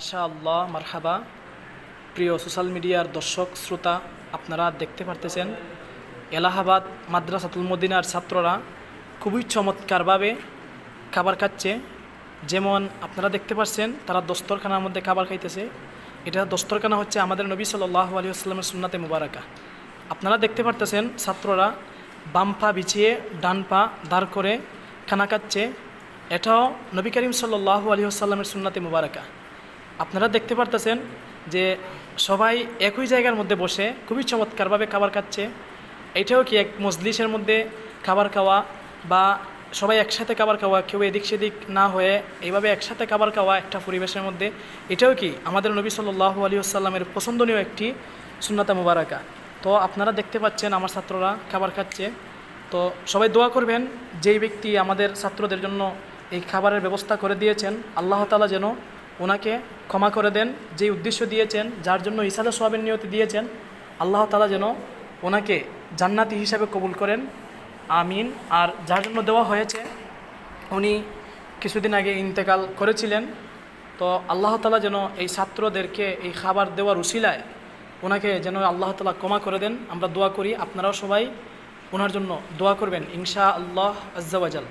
আশা আল্লাহ মারহাবা। প্রিয় সোশ্যাল মিডিয়ার দর্শক, শ্রোতা, আপনারা দেখতে পারতেছেন, এলাহাবাদ মাদ্রাসাতুল মদিনার ছাত্ররা খুবই চমৎকারভাবে খাবার খাচ্ছে। যেমন আপনারা দেখতে পাচ্ছেন তারা দস্তরখানার মধ্যে খাবার খাইতেছে। এটা দস্তরখানা হচ্ছে আমাদের নবী সাল্লাহ আলী আসলামের সুন্নাতে মুবারাকা। আপনারা দেখতে পারতেছেন, ছাত্ররা বাম পা বিছিয়ে ডান পা দাঁড় করে খানা খাচ্ছে। এটাও নবী করিম সাল্লাহ আলী আসাল্লামের সুন্নাতে মুবারাকা। আপনারা দেখতে পারতেছেন যে সবাই একই জায়গার মধ্যে বসে খুবই চমৎকারভাবে খাবার খাচ্ছে। এটাও কি এক মজলিসের মধ্যে খাবার খাওয়া বা সবাই একসাথে খাবার খাওয়া, কেউ এদিক সেদিক না হয়ে এইভাবে একসাথে খাবার খাওয়া একটা পরিবেশের মধ্যে, এটাও কি আমাদের নবী সাল্লাহ আলী আসাল্লামের পছন্দনীয় একটি সুন্নাতা মুবারাকা? তো আপনারা দেখতে পাচ্ছেন আমার ছাত্ররা খাবার খাচ্ছে। তো সবাই দোয়া করবেন, যেই ব্যক্তি আমাদের ছাত্রদের জন্য এই খাবারের ব্যবস্থা করে দিয়েছেন, আল্লাহ তালা যেন ওনাকে ক্ষমা করে দেন যে উদ্দেশ্য দিয়েছেন, যার জন্য ইসাদা সোয়াবের নিয়তি দিয়েছেন, আল্লাহ তালা যেন ওনাকে জান্নাতি হিসাবে কবুল করেন, আমিন। আর যার জন্য দেওয়া হয়েছে, উনি কিছুদিন আগে ইন্তেকাল করেছিলেন। তো আল্লাহ তালা যেন এই ছাত্রদেরকে এই খাবার দেওয়ার উশিলায় ওনাকে যেন আল্লাহ তালা ক্ষমা করে দেন। আমরা দোয়া করি, আপনারাও সবাই ওনার জন্য দোয়া করবেন ইনশা আল্লাহ আজ্জাওয়াজাল